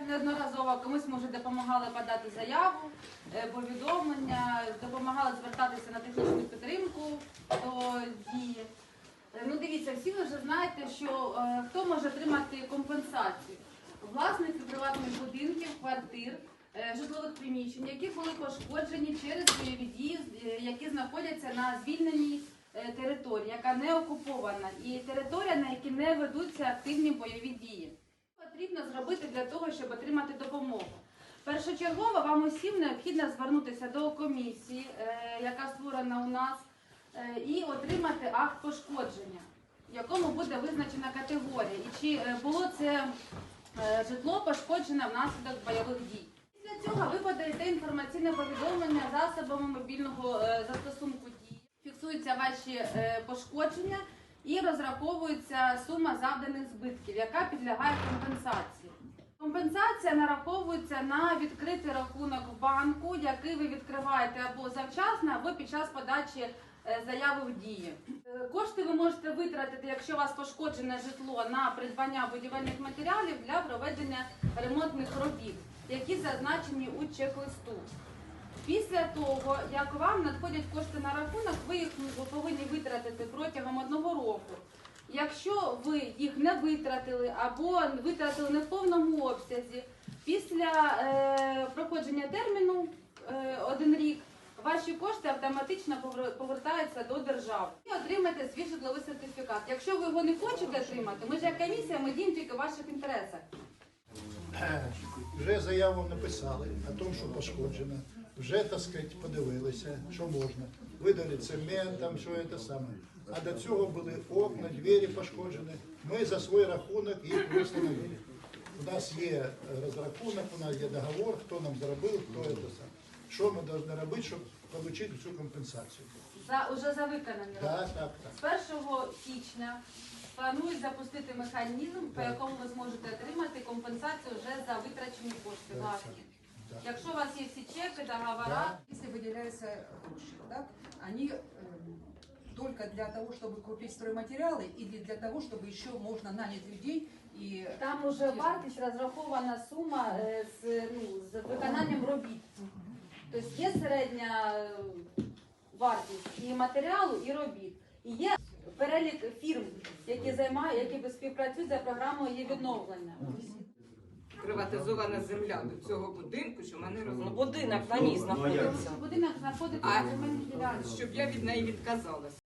неодноразово. Комусь може допомагали подати заяву, е, повідомлення, допомагали звертатися на технічну підтримку до дії. Е, Ну дивіться, всі ви вже знаєте, що е, хто може отримати компенсацію. Власники приватних будинків, квартир, житлових приміщень, які були пошкоджені через бойові дії, які знаходяться на звільненій території, яка не окупована, і територія, на якій не ведуться активні бойові дії. Потрібно зробити для того, щоб отримати допомогу. Першочергово вам усім необхідно звернутися до комісії, е, яка створена у нас, е, і отримати акт пошкодження, в якому буде визначена категорія, і чи е, було це житло пошкоджене внаслідок бойових дій. Після цього ви подаєте інформаційне повідомлення засобами мобільного застосунку дії. Фіксуються ваші пошкодження і розраховується сума завданих збитків, яка підлягає компенсації. Компенсація нараховується на відкритий рахунок в банку, який ви відкриваєте або завчасно, або під час подачі е, заяви в дії. Е, Кошти ви можете витратити, якщо у вас пошкоджене житло на придбання будівельних матеріалів для проведення ремонтних робіт, які зазначені у чек-листу. Після того, як вам надходять кошти на рахунок, ви їх повинні витратити протягом одного року. Якщо ви їх не витратили або витратили не в повному обсязі, після е, проходження терміну е, один рік ваші кошти автоматично повертаються до держави і отримаєте свій житловий сертифікат. Якщо ви його не хочете отримати, ми ж як комісія ми діємо тільки в ваших інтересах. Вже заяву написали о тому, що пошкоджено. Вже, так сказати, подивилися, що можна. Видали цемент, там що це саме. А до цього були окна, двері пошкоджені. Ми за свій рахунок їх встановили. У нас є розрахунок, у нас є договор, хто нам зробив, хто це саме. Що ми повинні робити, щоб отримати цю компенсацію? За уже за виконані. Так, так, так. З 1 січня планують запустити механізм, по якому ви зможете отримати компенсацію вже за витрачені кошти Так, власні. так. Якщо у вас є всі чеки, договори, Да. Если выделяются гроши, да, они эм, только для того, чтобы купить стройматериалы или для того, чтобы еще можно нанять людей и там уже вартість розрахована сума е, з, ну, з виконанням робіт. Тобто є середня е, вартість і матеріалу, і робіт. І є перелік фірм, які займають, які співпрацюють за програмою її відновлення. приватизована земля до цього будинку, що мене Ну, будинок на ній знаходиться. Будинок знаходиться А- на земельній ділянці. щоб я від неї відказалася.